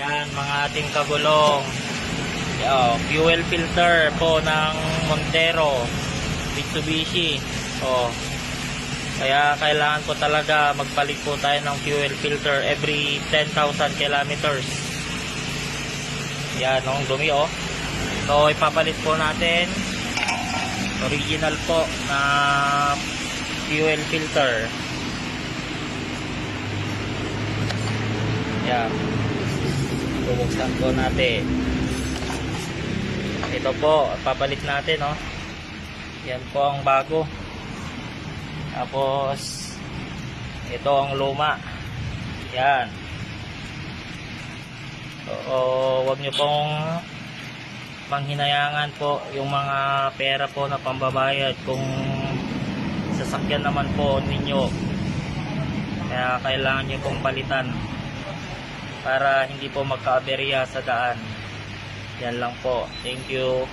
Yan, mga ating kagulong. Yo, fuel filter po ng Montero. Mitsubishi. Oh. Kaya kailangan po talaga magpalit po tayo ng fuel filter every 10,000 kilometers. Yan, ang dumi oh. So, ipapalit po natin. Original po na fuel filter. Yan. Bubuksan po natin. Ito po, papalit natin, oh. Yan po ang bago. Tapos, ito ang luma. Yan. So, wag nyo pong manghinayangan po yung mga pera po na pambabayad kung sasakyan naman po ninyo. Kaya kailangan nyo pong palitan para hindi po magka-aberya sa daan. Yan lang po. Thank you.